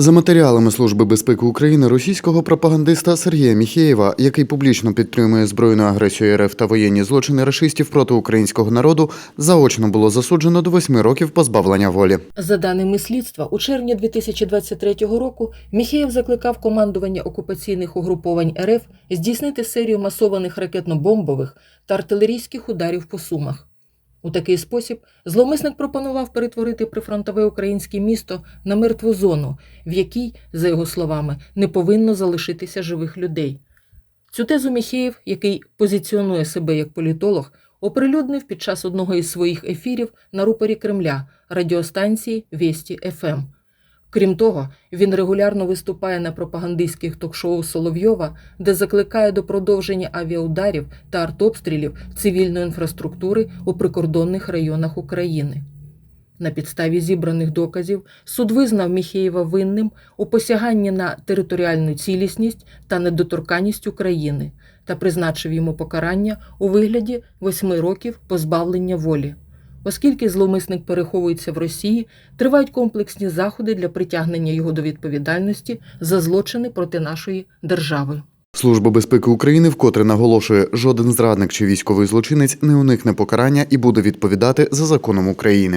За матеріалами Служби безпеки України російського пропагандиста Сергія Міхеєва, який публічно підтримує збройну агресію РФ та воєнні злочини рашистів проти українського народу, заочно було засуджено до восьми років позбавлення волі. За даними слідства, у червні 2023 року Міхеєв закликав командування окупаційних угруповань РФ здійснити серію масованих ракетно-бомбових та артилерійських ударів по Сумах. У такий спосіб зловмисник пропонував перетворити прифронтове українське місто на мертву зону, в якій, за його словами, не повинно залишитися живих людей. Цю тезу Міхеєв, який позиціонує себе як політолог, оприлюднив під час одного із своїх ефірів на рупорі Кремля радіостанції Весті ФМ. Крім того, він регулярно виступає на пропагандистських ток-шоу Соловйова, де закликає до продовження авіаударів та артобстрілів цивільної інфраструктури у прикордонних районах України. На підставі зібраних доказів суд визнав Міхеєва винним у посяганні на територіальну цілісність та недоторканність України та призначив йому покарання у вигляді восьми років позбавлення волі. Оскільки зловмисник переховується в Росії, тривають комплексні заходи для притягнення його до відповідальності за злочини проти нашої держави. Служба безпеки України вкотре наголошує, жоден зрадник чи військовий злочинець не уникне покарання і буде відповідати за законом України.